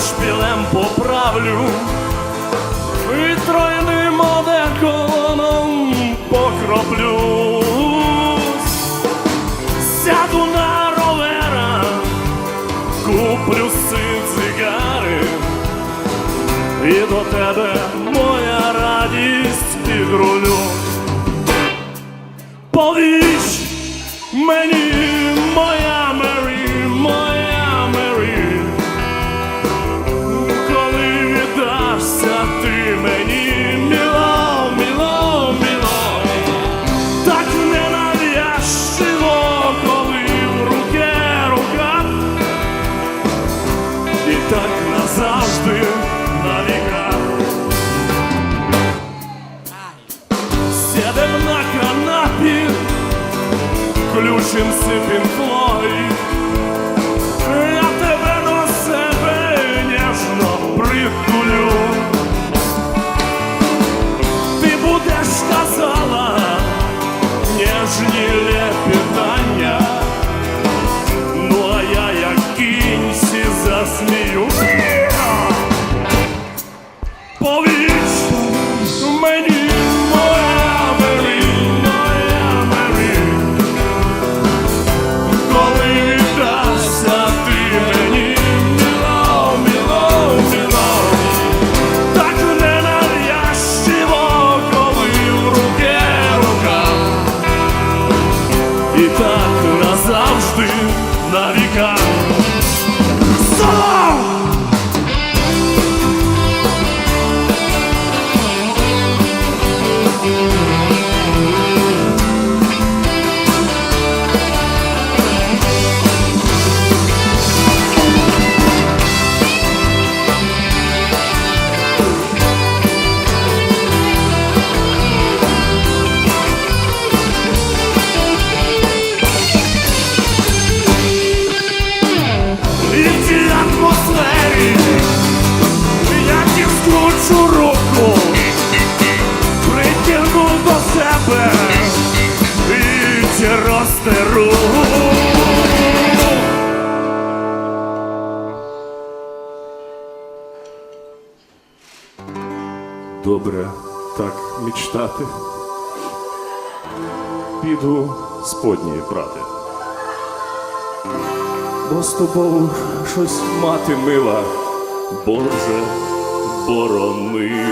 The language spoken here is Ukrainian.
шпілем поправлю і тройним одеколоном покроплюсь. Сяду на ровера, куплю син цигари, і до тебе моя радість підрулю. Повіч мені, включим сипін і так назавжди на віка. До себе і розтеру. Добре так мечтати. Піду сподньої прати. Бо з тобою щось мати мила, Боже, борони.